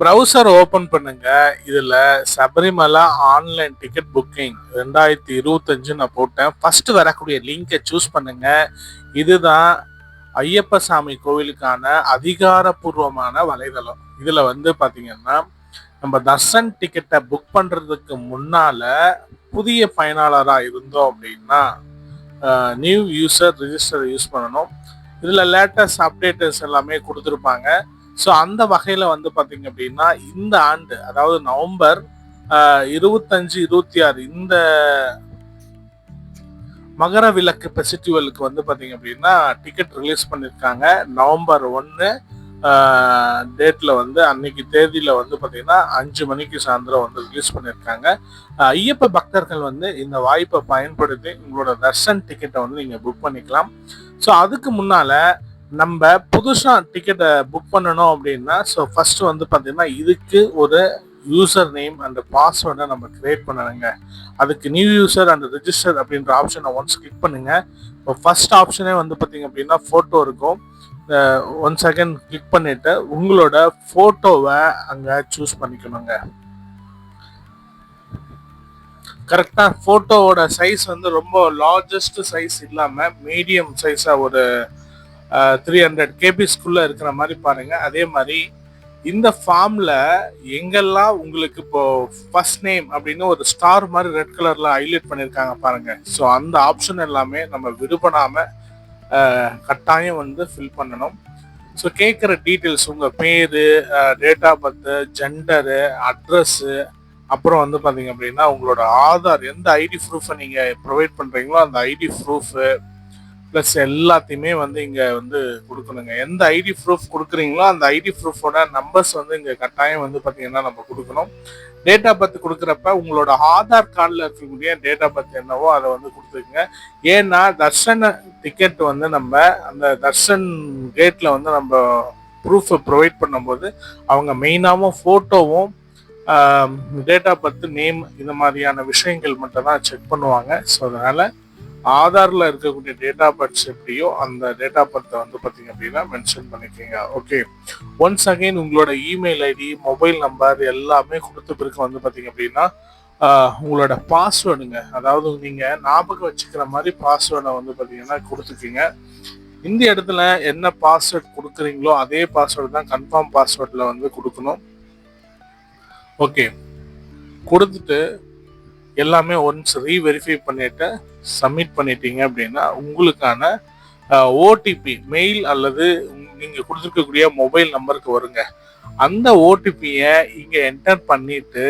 Browser open பண்ணுங்க. இதில் Sabarimala online ticket booking ரெண்டாயிரத்தி இருபத்தஞ்சு நான் போட்டேன். ஃபர்ஸ்ட் வரக்கூடிய லிங்கை சூஸ் பண்ணுங்க. இதுதான் ஐயப்ப சாமி கோவிலுக்கான அதிகாரப்பூர்வமான வலைதளம். இதில் வந்து பார்த்தீங்கன்னா நம்ம தர்சன் டிக்கெட்டை புக் பண்ணுறதுக்கு முன்னால் புதிய பயனாளராக இருந்தோம் அப்படின்னா நியூ யூசர் ரிஜிஸ்டர் யூஸ் பண்ணணும். இதில் லேட்டஸ்ட் அப்டேட்டர்ஸ் எல்லாமே கொடுத்துருப்பாங்க. ஸோ அந்த வகையில் வந்து பார்த்தீங்க அப்படின்னா இந்த ஆண்டு அதாவது நவம்பர் இருபத்தஞ்சு இருபத்தி ஆறு இந்த மகர விளக்கு ஃபெஸ்டிவலுக்கு வந்து பார்த்தீங்க அப்படின்னா டிக்கெட் ரிலீஸ் பண்ணியிருக்காங்க நவம்பர் ஒன்று டேட்டில் வந்து அன்னைக்கு தேதியில் வந்து பார்த்தீங்கன்னா அஞ்சு மணிக்கு சாயந்தரம் வந்து ரிலீஸ் பண்ணியிருக்காங்க ஐயப்ப பக்தர்கள் வந்து இந்த வாய்ப்பை பயன்படுத்தி உங்களோட தர்ஷன் டிக்கெட்டை வந்து நீங்கள் புக் பண்ணிக்கலாம். ஸோ அதுக்கு முன்னால நம்ம புதுசாக டிக்கெட்டை புக் பண்ணணும் அப்படின்னா ஸோ ஃபஸ்ட்டு வந்து பார்த்திங்கன்னா இதுக்கு ஒரு யூசர் நேம் அண்ட் பாஸ்வேர்டை நம்ம க்ரியேட் பண்ணணுங்க. அதுக்கு நியூ யூசர் அண்ட் ரிஜிஸ்டர் அப்படின்ற ஆப்ஷனை ஒன்ஸ் கிளிக் பண்ணுங்கள் இப்போ ஃபர்ஸ்ட் ஆப்ஷனே வந்து பார்த்திங்க அப்படின்னா ஃபோட்டோ இருக்கும். ஒன் செகண்ட் கிளிக் பண்ணிவிட்டு உங்களோட ஃபோட்டோவை அங்கே சூஸ் பண்ணிக்கணுங்க. கரெக்டாக ஃபோட்டோவோட சைஸ் வந்து ரொம்ப லார்ஜஸ்ட் சைஸ் இல்லாமல் மீடியம் சைஸாக ஒரு த்ரீ ஹண்ட்ரட் கேபிஸ்குள்ளே இருக்கிற மாதிரி பாருங்கள் அதே மாதிரி இந்த ஃபார்மில் எங்கெல்லாம் உங்களுக்கு இப்போ ஃபர்ஸ்ட் நேம் அப்படின்னு ஒரு ஸ்டார் மாதிரி ரெட் கலரில் ஹைலைட் பண்ணியிருக்காங்க பாருங்கள் ஸோ அந்த ஆப்ஷன் எல்லாமே நம்ம விடுபடாமல் கட்டாயம் வந்து ஃபில் பண்ணணும். ஸோ கேட்குற டீட்டெயில்ஸ் உங்கள் பேர் date of birth gender address அப்புறம் வந்து பார்த்தீங்க அப்படின்னா உங்களோட ஆதார் எந்த ஐடி ப்ரூஃபை நீங்கள் ப்ரொவைட் பண்ணுறீங்களோ அந்த ஐடி ப்ரூஃபு ப்ளஸ் எல்லாத்தையுமே வந்து இங்கே வந்து கொடுக்கணுங்க. எந்த ஐடி ப்ரூஃப் கொடுக்குறீங்களோ அந்த ஐடி ப்ரூஃபோட நம்பர்ஸ் வந்து இங்கே கட்டாயம் வந்து பார்த்தீங்கன்னா நம்ம கொடுக்கணும். டேட் ஆஃப் பர்த் கொடுக்குறப்ப உங்களோட ஆதார் கார்டில் இருக்கக்கூடிய டேட் ஆஃப் பர்த் என்னவோ அதை வந்து கொடுத்துருங்க ஏன்னா தர்ஷன டிக்கெட் வந்து நம்ம அந்த தர்ஷன் கேட்டில் வந்து நம்ம ப்ரூஃபை ப்ரொவைட் பண்ணும்போது அவங்க மெயினாகவும் ஃபோட்டோவும் டேட் ஆஃப் பர்த் நேம் இந்த மாதிரியான விஷயங்கள் மட்டும் தான் செக் பண்ணுவாங்க. ஸோ அதனால் ஆதாரில் இருக்கக்கூடிய டேட்டா பர்த்ஸ் எப்படியோ அந்த டேட்டா பர்த்தை வந்து பார்த்தீங்க அப்படின்னா மென்ஷன் பண்ணிக்கோங்க. ஓகே ஒன்ஸ் அகைன் உங்களோட இமெயில் ஐடி மொபைல் நம்பர் எல்லாமே கொடுத்த பிறகு வந்து பார்த்தீங்க அப்படின்னா உங்களோட பாஸ்வேர்டுங்க அதாவது நீங்கள் ஞாபகம் வச்சுக்கிற மாதிரி பாஸ்வேர்டை வந்து பார்த்தீங்கன்னா கொடுத்துக்கிங்க. இந்த இடத்துல என்ன பாஸ்வேர்ட் கொடுக்குறீங்களோ அதே பாஸ்வேர்டு தான் கன்ஃபார்ம் பாஸ்வேர்டில் வந்து கொடுக்கணும். ஓகே கொடுத்துட்டு எல்லாமே ஒன்ஸ் ரீவெரிஃபை பண்ணிட்டு சப்மிட் பண்ணிட்டீங்க அப்படின்னா உங்களுக்கான ஓடிபி மெயில் அல்லது நீங்கள் கொடுத்துருக்கக்கூடிய மொபைல் நம்பருக்கு வருங்க. அந்த ஓடிபியை இங்கே என்டர் பண்ணிட்டு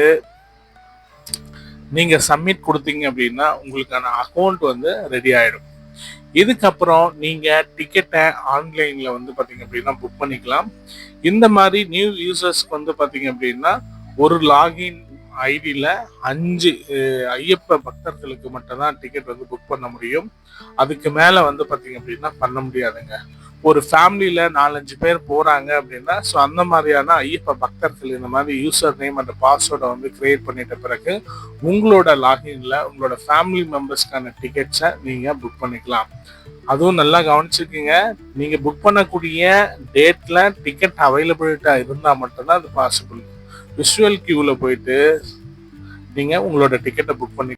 நீங்கள் சப்மிட் கொடுத்தீங்க அப்படின்னா உங்களுக்கான அக்கௌண்ட் வந்து ரெடி ஆகிடும் இதுக்கப்புறம் நீங்கள் டிக்கெட்டை ஆன்லைனில் வந்து பார்த்தீங்க அப்படின்னா புக் பண்ணிக்கலாம். இந்த மாதிரி நியூ யூசர்ஸ்க்கு வந்து பார்த்தீங்க அப்படின்னா ஒரு லாகின் ஐடியில் அஞ்சு ஐயப்ப பக்தர்களுக்கு மட்டும்தான் டிக்கெட் வந்து புக் பண்ண முடியும். அதுக்கு மேலே வந்து பார்த்தீங்க அப்படின்னா பண்ண முடியாதுங்க. ஒரு ஃபேமிலியில் நாலஞ்சு பேர் போகிறாங்க அப்படின்னா ஸோ அந்த மாதிரியான ஐயப்ப பக்தர்கள் இந்த மாதிரி யூசர் நேம் அண்ட் பாஸ்வேர்டை வந்து கிரியேட் பண்ணிட்ட பிறகு உங்களோட லாகின்ல உங்களோட ஃபேமிலி மெம்பர்ஸ்க்கான டிக்கெட்ஸை நீங்கள் புக் பண்ணிக்கலாம். அதுவும் நல்லா கவனிச்சுக்கோங்க. நீங்கள் புக் பண்ணக்கூடிய டேட்டில் டிக்கெட் அவைலபிலிட்டாக இருந்தால் மட்டும்தான் அது பாசிபிள் விஷுவல் கியூவில் போயிட்டு நீங்கள் உங்களோட டிக்கெட்டை புக் பண்ணி